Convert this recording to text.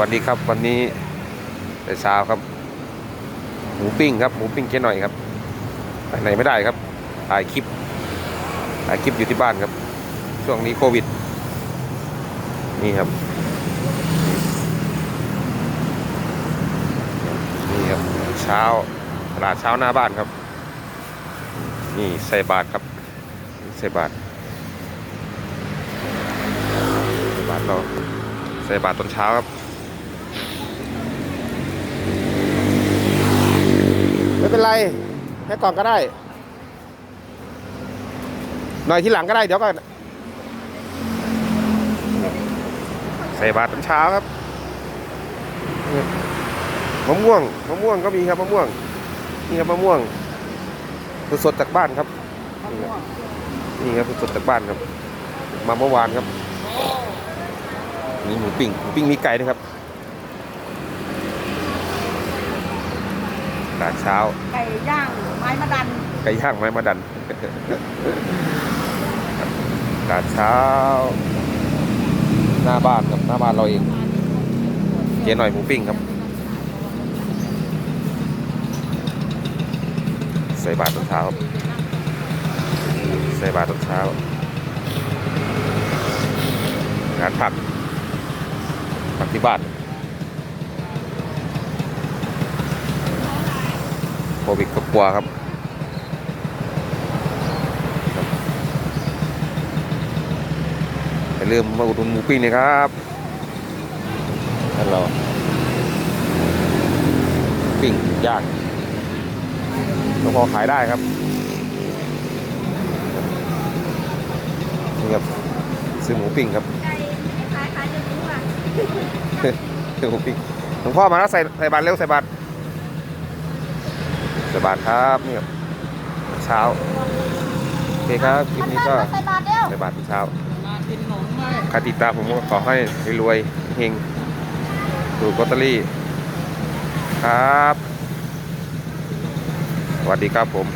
วัสดีครับวันนี้แต่เช้าครับ หมูปิ้งครับหมูปิ้งเจ๊หน่อยครับไปไหนไม่ได้ครับถ่ายคลิปถ่ายคลิปอยู่ที่บ้านครับ ช่วงนี้โควิด นี่ครับนี่ครับเช้าตลาดเช้าหน้าบ้านครับ นี่ใส่บาทครับใส่บาทใส่บาทเราใส่บาทตอนเช้าครับ ไม่เป็นไรแค่ก่อนก็ได้ หน่อยที่หลังก็ได้เดี๋ยวก็ใส่บาตรตอนเช้าครับมะม่วงมะม่วงก็มีครับมะม่วงนี่ครับมะม่วงสดๆจากบ้านครับนี่ครับสดๆจากบ้านครับ มาเมื่อวานครับนี่หมูปิ้งหมูปิ้งมีไก่ด้วยครับ ตลาดเช้า ไก่ย่างไม้มะดัน ไก่ย่างไม้มาดันตลาดเช้า หน้าบ้านครับหน้าบ้านเราเองเจ๊หน่อยหมูปิ้งครับ ใส่บาตรตอนเช้าครับใส่บาตรตอนเช้างานผักผักที่บ้าน โควิดก็กลัวครับ อย่าลืมมาอุดหนุนหมูปิ้งนะครับท่านเราปิ้งย่างก็พอขายได้ครับนี่ครับซื้อหมูปิ้งครับไก่ขายขายจะรู้อะซื้อหมูปิ้งหลวงพ่อมาแล้วใส่ใส่บาตรเร็วใส่บาตรใสบายครับนี่เช้าโอเคครับคลิปนี้ก็ใส่บาทเดียวใส่บาตรเช้าคากินหนมเลยใคติตาผมก็ขอให้รวยเฮงถูกอตเตอรี่ ครับ สวัสดีครับผม